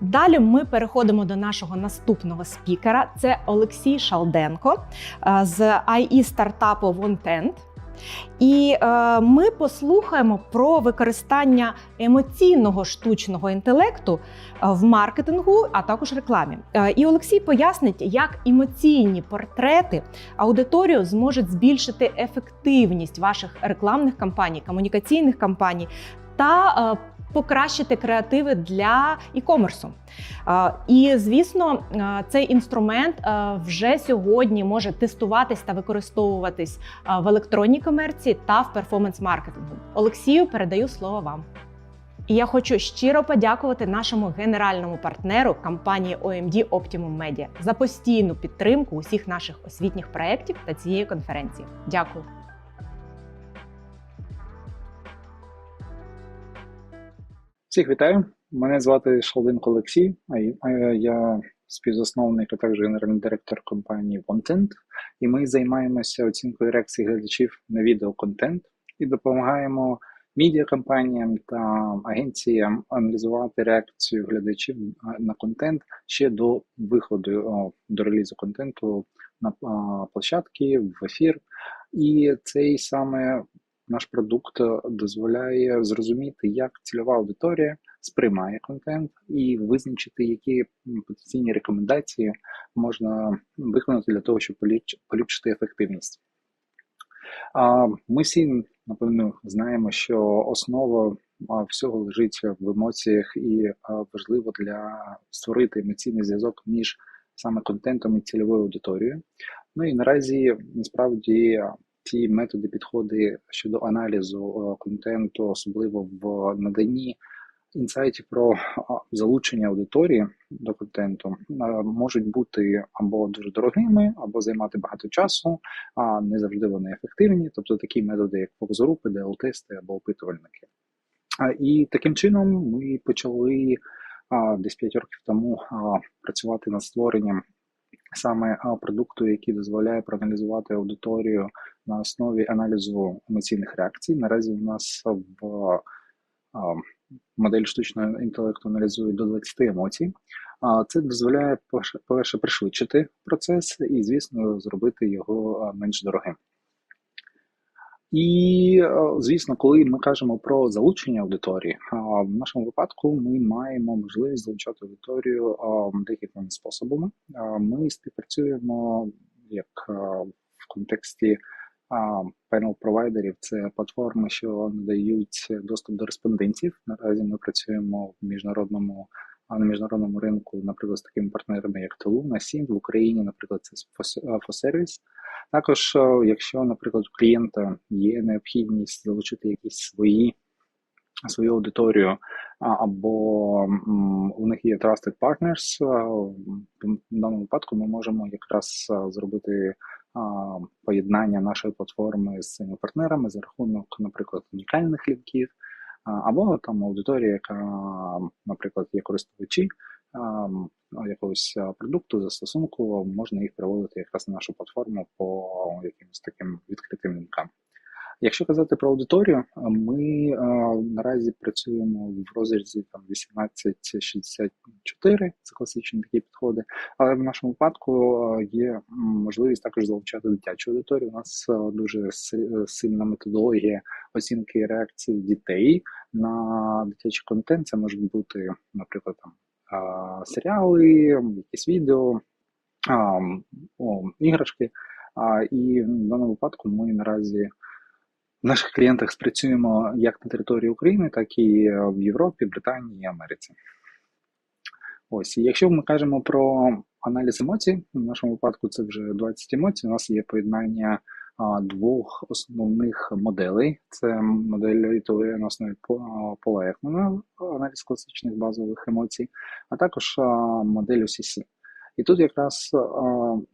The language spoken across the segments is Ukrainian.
Далі ми переходимо до нашого наступного спікера. Це Олексій Шалденко е, з IE стартапу Вонтент. І е, ми послухаємо про використання емоційного штучного інтелекту е, в маркетингу, а також рекламі. Е, і Олексій пояснить, як емоційні портрети аудиторію зможуть збільшити ефективність ваших рекламних кампаній, комунікаційних кампаній та е, покращити креативи для. Е, І звісно, цей інструмент вже сьогодні може тестуватись та використовуватись в електронній комерції та в перформанс-маркетингу. Олексію, передаю слово вам. І я хочу щиро подякувати нашому генеральному партнеру компанії OMD Optimum Media за постійну підтримку усіх наших освітніх проєктів та цієї конференції. Дякую. Всіх вітаю. Мене звати Шалденко Олексій. Я співзасновник, а також генеральний директор компанії Content. І ми займаємося оцінкою реакції глядачів на відеоконтент і допомагаємо медіакомпаніям та агенціям аналізувати реакцію глядачів на контент ще до виходу до релізу контенту на площадки, в ефір. І цей саме наш продукт е, дозволяє зрозуміти, як цільова аудиторія сприймає контент, і визначити, які потенційні рекомендації можна виконати для того, щоб поліпшити ефективність. Ми всі напевно знаємо, що основа всього лежить в емоціях, і важливо для створити емоційний зв'язок між саме контентом і цільовою аудиторією. Ну і наразі насправді ті методи, підходи щодо аналізу е, контенту, особливо в наданні інсайтів про залучення аудиторії до контенту, е, можуть бути або дуже дорогими, або займати багато часу, а не завжди вони ефективні. Тобто такі методи, як фокус-групи, ДЛ-тести або опитувальники. І таким чином ми почали десь 5 років тому працювати над створенням саме продукту, який дозволяє проаналізувати аудиторію на основі аналізу емоційних реакцій. Наразі у нас в модель штучного інтелекту аналізує до 20 емоцій. Це дозволяє, по-перше- пришвидшити процес і, звісно, зробити його менш дорогим. І, звісно, коли ми кажемо про залучення аудиторії, в нашому випадку ми маємо можливість залучати аудиторію декількома способами. Ми співпрацюємо як в контексті панел провайдерів, це платформи, що надають доступ до респондентів. Наразі ми працюємо в міжнародному а на міжнародному ринку, наприклад, з такими партнерами, як Толуна, Сім в Україні, наприклад, це Фосервіс. Також, е, якщо, наприклад, у клієнта є необхідність залучити якісь свої свою аудиторію, або у них є Trusted Partners, в даному випадку ми можемо якраз зробити а, поєднання нашої платформи з цими партнерами за рахунок, наприклад, унікальних лінків, або там аудиторія, яка, наприклад, є користувачі якогось продукту, застосунку, можна їх приводити якраз на нашу платформу по якимось таким відкритим лінкам. Якщо казати про аудиторію, ми а, наразі працюємо в розрізі там 1864, це класичні такі підходи. Але в нашому випадку а, є можливість також залучати дитячу аудиторію. У нас а, дуже сильна методологія оцінки реакції дітей на дитячий контент. Це можуть бути, наприклад, там серіали, якісь відео, іграшки. І в даному випадку ми наразі в наших клієнтах спрацюємо як на території України, так і в Європі, Британії і Америці. Ось, і якщо ми кажемо про аналіз емоцій, в нашому випадку це вже 20 емоцій. У нас є поєднання двох основних моделей: це модель Літової на основі Пола Екмана, аналіз класичних базових емоцій, а також модель OCC. І тут якраз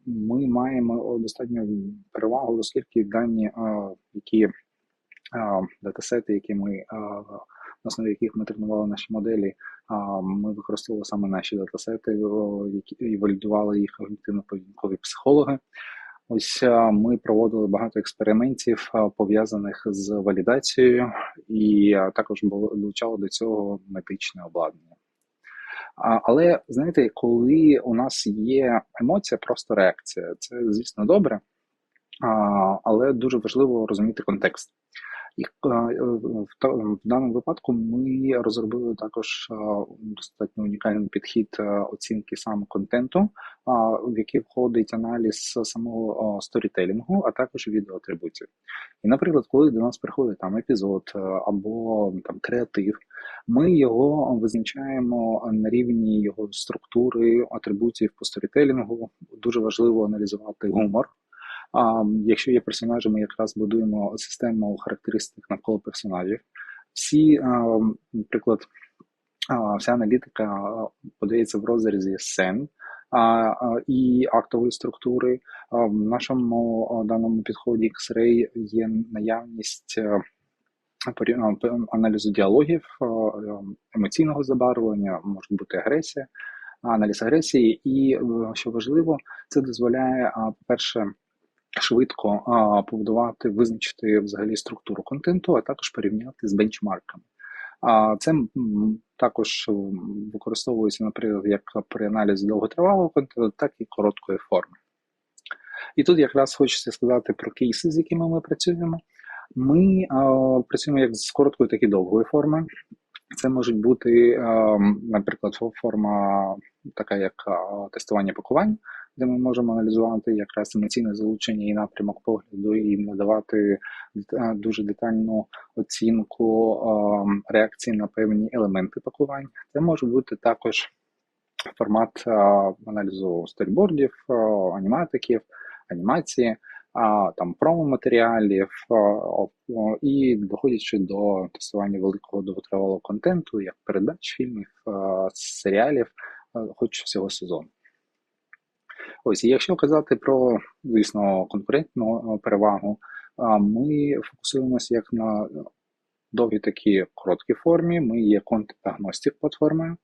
ми маємо достатньо перевагу, оскільки дані, які датасети, які ми на основі яких ми тренували наші моделі, ми використовували саме наші датасети, які валідували їх когнітивно-поведінкові психологи. Ось ми проводили багато експериментів пов'язаних з валідацією, і також було долучало до цього медичне обладнання. Але знаєте, коли у нас є емоція, просто реакція, це звісно добре, але дуже важливо розуміти контекст. І е, в даному випадку ми розробили також е, достатньо унікальний підхід е, оцінки саме контенту, в який входить аналіз самого сторітелінгу, а також відеоатрибутів. І, наприклад, коли до нас приходить там епізод або там креатив, ми його визначаємо на рівні його структури, атрибутів по сторітелінгу. Дуже важливо аналізувати гумор. А якщо є персонажі, ми якраз будуємо систему характеристик навколо персонажів. Всі, наприклад, вся аналітика подається в розрізі сцен і актової структури. В нашому даному підході X-Ray є наявність аналізу діалогів, емоційного забарвлення, може бути агресія, аналіз агресії, і е, що важливо, це дозволяє, по-перше, швидко а, побудувати, визначити взагалі структуру контенту, а також порівняти з бенчмарками. А це також використовується, наприклад, як при аналізі довготривалого контенту, так і короткої форми. І тут якраз хочеться сказати про кейси, з якими ми працюємо. Ми а, працюємо як з короткої, так і довгої форми. Це можуть бути, а, наприклад, форма така, як тестування пакувань, де ми можемо аналізувати якраз емоційне залучення і напрямок погляду, і надавати е, дуже детальну оцінку а, реакції на певні елементи пакувань. Це може бути також формат аналізу сторібордів, аніматиків, анімації, там промо-матеріалів і доходячи до тестування великого довготривалого контенту, як передач фільмів, серіалів, хоч всього сезону. Ось, і якщо казати про, звісно, конкурентну е, перевагу, ми фокусуємося як на довгі такі короткі формі. Ми є контент-агностик платформою.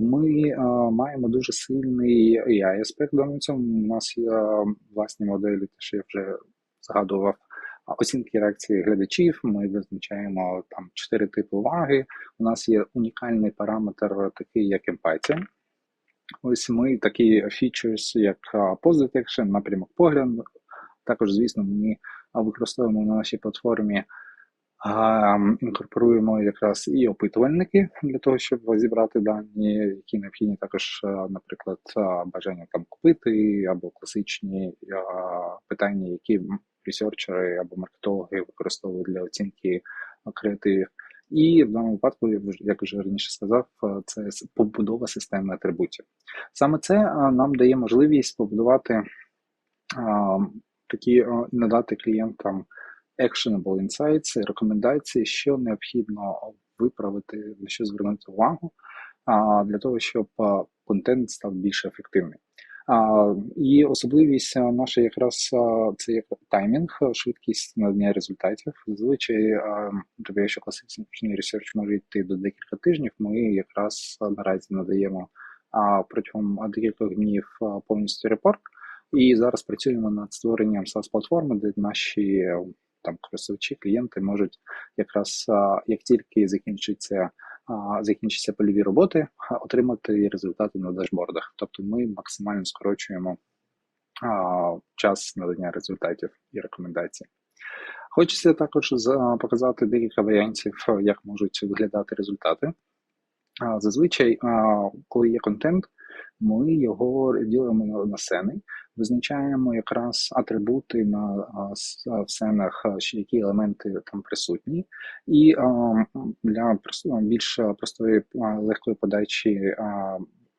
Ми е, маємо дуже сильний AI аспект на цьому. У нас є е, власні моделі, те, що я вже згадував. Оцінки реакції глядачів. Ми визначаємо там чотири типи уваги. У нас є унікальний параметр, такий як емпатія. Ось ми такі features, як Detection, напрямок погляду. Також, звісно, ми використовуємо на нашій платформі, інкорпоруємо якраз і опитувальники для того, щоб зібрати дані, які необхідні також, наприклад, бажання там купити, або класичні питання, які ресерчери або маркетологи використовують для оцінки креативів. І в даному випадку, як вже- раніше сказав, це побудова системи атрибутів. Саме це нам дає можливість побудувати такі надати клієнтам actionable insights, рекомендації, що необхідно виправити, на що звернути увагу, для того, щоб контент став більш ефективним. І особливість наша якраз це як таймінг, швидкість надання результатів. Зазвичай, тобто, якщо класичний ресерч може йти до декілька тижнів, ми якраз наразі надаємо протягом декількох днів повністю репорт. І зараз працюємо над створенням SaaS платформи, де наші е, там користувачі, клієнти можуть якраз як тільки закінчиться закінчаться польові роботи, отримати результати на дашбордах. Тобто ми максимально скорочуємо час надання результатів і рекомендацій. Хочеться також показати декілька варіантів, е, як можуть виглядати результати. Зазвичай, коли є контент, ми його ділимо на- на сцени, визначаємо якраз атрибути на в сценах, які елементи там присутні, і для більш простої легкої подачі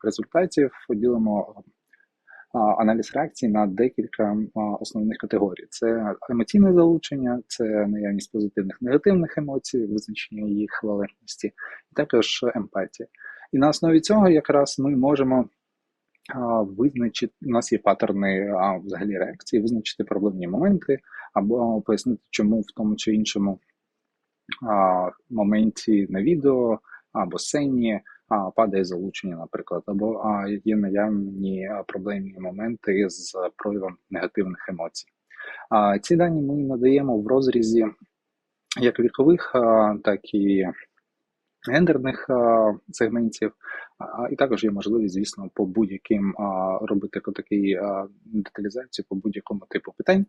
результатів ділимо аналіз реакцій на декілька основних категорій: це емоційне залучення, це наявність позитивних негативних емоцій, визначення їх валентності, і також емпатія. І на основі цього якраз ми можемо визначити, у нас є паттерни а, взагалі реакції, визначити проблемні моменти або пояснити, чому в тому чи іншому а, моменті на відео або сцені а, падає залучення, наприклад, або а, є наявні проблемні моменти з проявом негативних емоцій. А, ці дані ми надаємо в розрізі як вікових, а, так і гендерних а, сегментів. А, І також є можливість, звісно, по будь-яким робити такий деталізацію по будь-якому типу питань,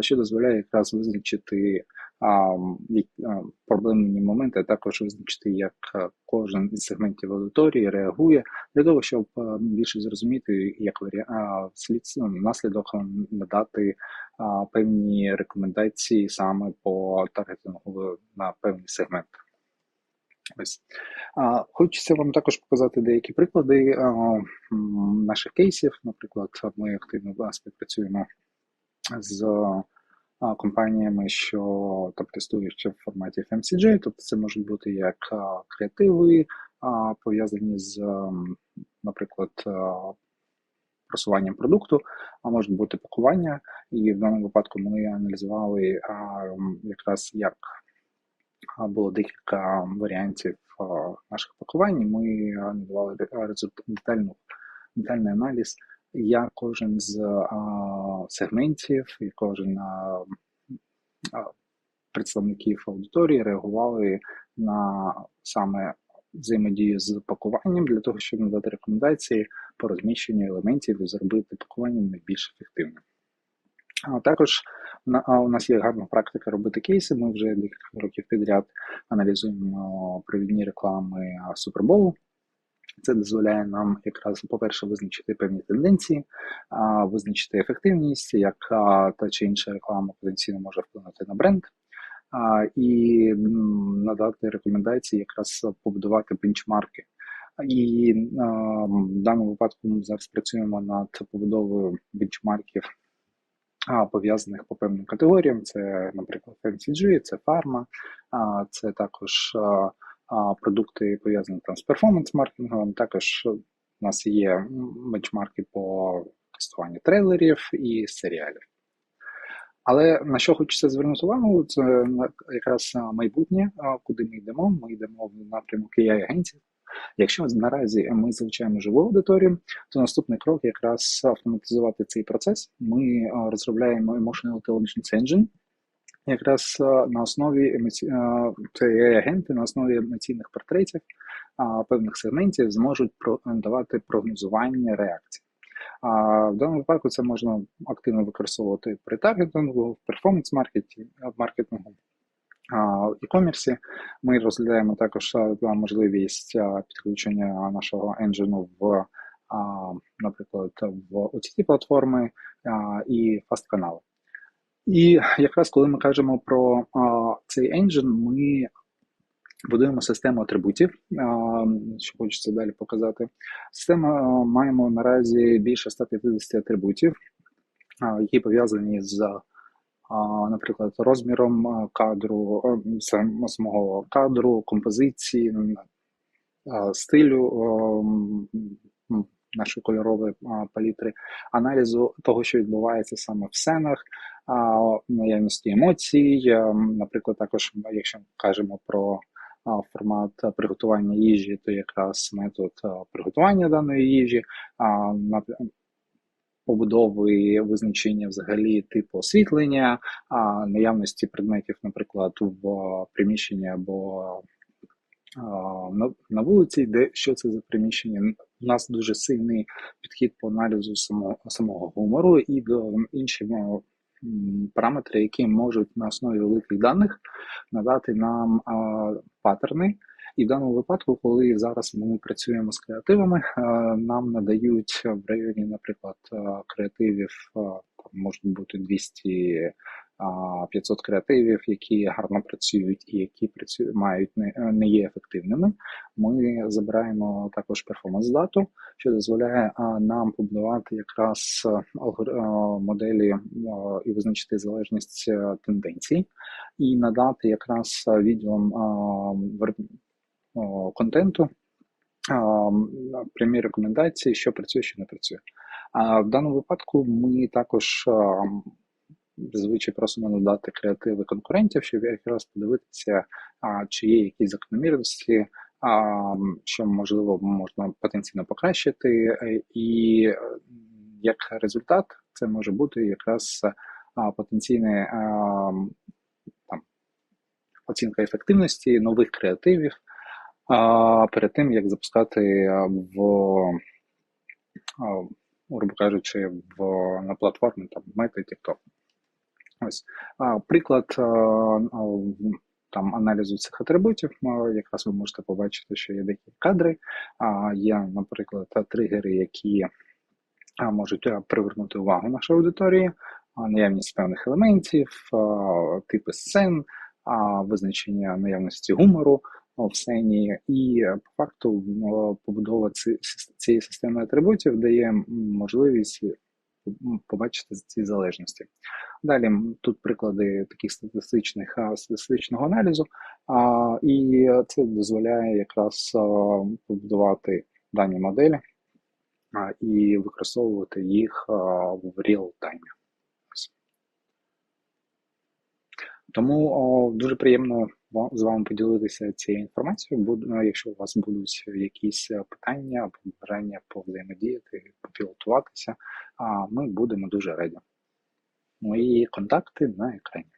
що дозволяє якраз визначити проблемні моменти, а також визначити, як кожен із сегментів аудиторії реагує для того, щоб більше зрозуміти, як варі... а, слід ну, наслідок надати певні рекомендації саме по таргетингу на певний сегмент. Ось. Хочеться вам також показати деякі приклади наших кейсів. Наприклад, ми активно співпрацюємо з компаніями, що там тестують в форматі FMCG, тобто це можуть бути як креативи, пов'язані з, наприклад, просуванням продукту, а можуть бути пакування. І в даному випадку ми аналізували якраз як було декілька варіантів наших пакувань. Ми надавали детальну, детальний аналіз, як кожен з сегментів і кожен представників аудиторії реагували на саме взаємодію з пакуванням для того, щоб надати рекомендації по розміщенню елементів і зробити пакування найбільш ефективним. А також а, у нас є гарна практика робити кейси. Ми вже декілька років підряд аналізуємо провідні реклами Суперболу. Це дозволяє нам якраз, по-перше, визначити певні тенденції, визначити ефективність, як та чи інша реклама потенційно може вплинути на бренд, і надати рекомендації, якраз побудувати бенчмарки. І в даному випадку ми зараз працюємо над побудовою бенчмарків пов'язаних по певним категоріям. Це, наприклад, FMCG, це фарма, це також продукти пов'язані там з перформанс-маркетингом. Також у нас є бенчмарки по тестуванню трейлерів і серіалів. Але на що хочеться звернути увагу, це якраз майбутнє, куди ми йдемо. Ми йдемо в напрямок ai агентів Якщо наразі ми залучаємо живу аудиторію, то наступний крок якраз автоматизувати цей процес. Ми розробляємо Emotional Intelligence Engine, якраз на основі емоці... це агенти на основі емоційних портретів певних сегментів зможуть давати прогнозування реакцій. А в даному випадку це можна активно використовувати при таргетингу, в перформанс-маркетингу, а, в e-комірсі. Ми розглядаємо також можливість підключення нашого енджину в, наприклад, в OTT платформи і фаст-канали. І якраз коли ми кажемо про цей енджин, ми будуємо систему атрибутів, що хочеться далі показати. Система маємо наразі більше 150 атрибутів, які пов'язані з, наприклад, розміром кадру, самого кадру, композиції, стилю а, м, м, нашої кольорової палітри, аналізу того, що відбувається саме в сценах, наявності емоцій, наприклад, також якщо ми кажемо про формат приготування їжі, то якраз метод приготування даної їжі, побудови визначення взагалі типу освітлення, а, наявності предметів, наприклад, в а, приміщенні або на, на вулиці, де що це за приміщення. У нас дуже сильний підхід по аналізу самого, самого гумору і до інших параметри, які можуть на основі великих даних надати нам а, паттерни. І в даному випадку, коли зараз ми працюємо з креативами, нам надають в районі, наприклад, а, креативів, там можуть бути 200 а, 500 креативів, які гарно працюють і які працюють, мають не, не є ефективними. Ми забираємо також перформанс-дату, що дозволяє нам побудувати якраз моделі і визначити залежність тенденцій, і надати якраз а, контенту прямі рекомендації, що працює, що не працює. А в даному випадку ми також зазвичай просимо надати креативи конкурентів, щоб якраз подивитися, чи є якісь закономірності, що можливо можна потенційно покращити, е, і е, як результат це може бути якраз потенційне оцінка ефективності нових креативів а, перед тим, як запускати в, грубо кажучи, в, на платформи там Meta, TikTok. Ось а, приклад там аналізу цих атрибутів. Якраз ви можете побачити, що є деякі кадри. А, є, наприклад, тригери, які можуть привернути увагу нашої аудиторії, наявність певних елементів, типи сцен, визначення наявності гумору в сцені, і е, по факту побудова цієї системи атрибутів дає можливість побачити ці залежності. Далі тут приклади таких статистичних статистичного аналізу, і це дозволяє якраз побудувати дані моделі і використовувати їх в реал-таймі. Тому дуже приємно з вами поділитися цією інформацією. Буду, ну, якщо у вас будуть якісь е, питання або бажання повзаємодіяти, попілотуватися, ми будемо дуже раді. Мої контакти на екрані.